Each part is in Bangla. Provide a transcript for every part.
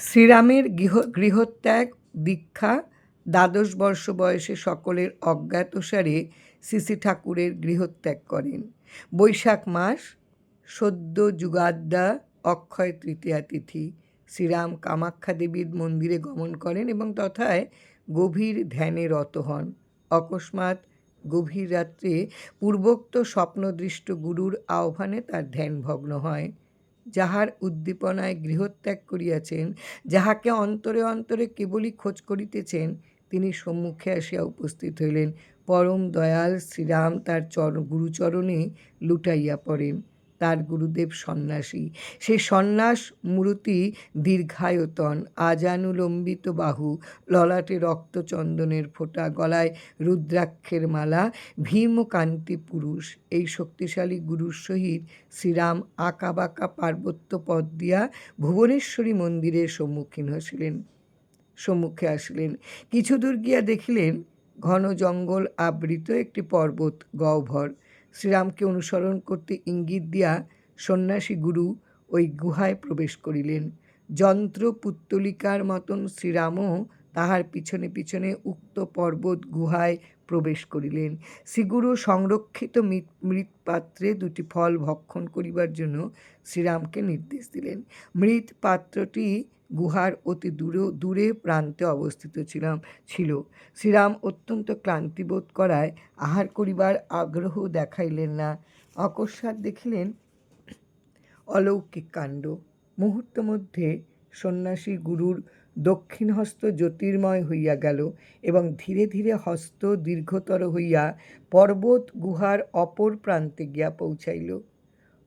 শ্রীরামের গৃহ, গৃহত্যাগ, দীক্ষা, দ্বাদশ বর্ষ বয়সে সকলের অজ্ঞাতসারে শ্রী ঠাকুরের গৃহত্যাগ করেন। বৈশাখ মাস, সদ্য যুগাদ্যা, অক্ষয় তৃতীয়া তিথি। শ্রীরাম কামাখ্যা দেবীর মন্দিরে গমন করেন এবং তথায় গভীর ধ্যানে রত হন। অকস্মাৎ গভীর রাত্রে পূর্বোক্ত স্বপ্নদৃষ্ট গুরুর আহ্বানে তার ধ্যান ভগ্ন হয়। যাহার উদ্দীপনায় গৃহত্যাগ করিয়াছেন, যাহাকে অন্তরে অন্তরে কেবলই খোঁজ করিতেছেন, তিনি সম্মুখে আসিয়া উপস্থিত হইলেন। পরম দয়াল শ্রীরাম তার চর গুরুচরণে লুটাইয়া পড়েন। তার গুরুদেব সন্ন্যাসী। সেই সন্ন্যাস মূর্তি দীর্ঘায়তন, আজানুলম্বিত বাহু, ললাটে রক্তচন্দনের ফোঁটা, গলায় রুদ্রাক্ষের মালা, ভীম কান্তি পুরুষ। এই শক্তিশালী গুরুর সহিত শ্রীরাম আঁকা বাঁকা পার্বত্য পথ দিয়া ভুবনেশ্বরী মন্দিরের সম্মুখীন হইছিলেন সম্মুখে আসলেন। কিছু দূর গিয়া দেখিলেন, ঘন জঙ্গল আবৃত একটি পর্বত, গহ্বর। শ্রীরামকে অনুসরণ করতে ইঙ্গিত দিয়া সন্ন্যাসী গুরু ওই গুহায় প্রবেশ করিলেন। যন্ত্র পুত্তলিকার মতন শ্রীরামও তাহার পিছনে পিছনে উক্ত পর্বত গুহায় প্রবেশ করিলেন। শ্রীগুরু সংরক্ষিত মৃৎ পাত্রে দুটি ফল ভক্ষণ করিবার জন্য শ্রীরামকে নির্দেশ দিলেন। মৃৎ পাত্রটি গুহার অতি দূরে দূরে প্রান্তে অবস্থিত ছিলাম, ছিল। শ্রীরাম অত্যন্ত ক্লান্তিবোধ করায় আহার করিবার আগ্রহ দেখাইলেন না। অকস্মাৎ দেখিলেন অলৌকিক কাণ্ড। মুহূর্ত মধ্যে সন্ন্যাসী গুরুর দক্ষিণ হস্ত জ্যোতির্ময় হইয়া গেল এবং ধীরে ধীরে হস্ত দীর্ঘতর হইয়া পর্বত গুহার অপর প্রান্তে গিয়া পৌঁছাইল।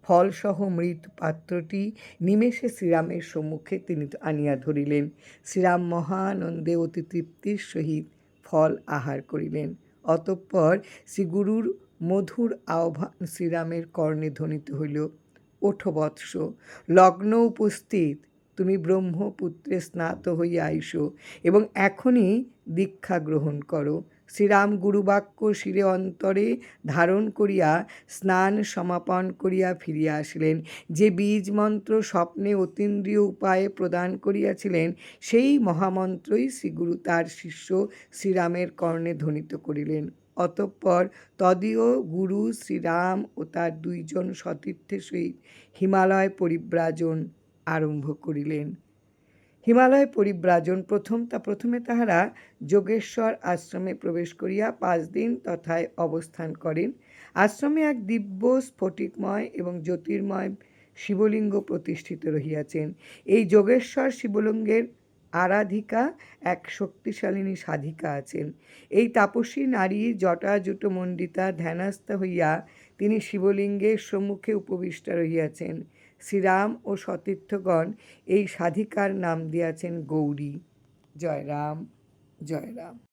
ফলসহ মৃত পাত্রটি নিমেষে শ্রীরামের সম্মুখে তিনি আনিয়া ধরিলেন। শ্রীরাম মহানন্দে অতি তৃপ্তির সহিত ফল আহার করিলেন। অতঃপর শ্রীগুরুর মধুর আহ্বান শ্রীরামের কর্ণে ধ্বনিত হইল, ওঠো বৎস, লগ্ন উপস্থিত, তুমি ব্রহ্মপুত্রে স্নাত হইয়া আইসো এবং এখনই দীক্ষা গ্রহণ করো। শ্রীরাম গুরুবাক্য শিরে অন্তরে ধারণ করিয়া স্নান সমাপন করিয়া ফিরিয়া আসিলেন। যে বীজ মন্ত্র স্বপ্নে অতীন্দ্রিয় উপায়ে প্রদান করিয়াছিলেন, সেই মহামন্ত্রই শ্রীগুরু তার শিষ্য শ্রীরামের কর্ণে ধ্বনিত করিলেন। অতঃপর তদীয় গুরু শ্রীরাম ও তার দুইজন সতীর্থের সহিত হিমালয় পরিব্রাজন আরম্ভ করিলেন। হিমালয় পরিব্রাজন প্রথম, তা প্রথমে তাহারা যোগেশ্বর আশ্রমে প্রবেশ করিয়া পাঁচ দিন তথায় অবস্থান করেন। আশ্রমে এক দিব্য স্ফটিকময় এবং জ্যোতির্ময় শিবলিঙ্গ প্রতিষ্ঠিত রহিয়াছেন। এই যোগেশ্বর শিবলিঙ্গের আরাধিকা এক শক্তিশালিনী সাধিকা আছেন। এই তাপসী নারী জটাজুট মণ্ডিতা ধ্যানাস্থ হইয়া তিনি শিবলিঙ্গের সম্মুখে উপবিষ্ট রহিয়াছেন। শ্রীরাম ও সতীর্থগণ এই সাধিকার নাম দিয়াছেন গৌরী। জয় রাম জয় রাম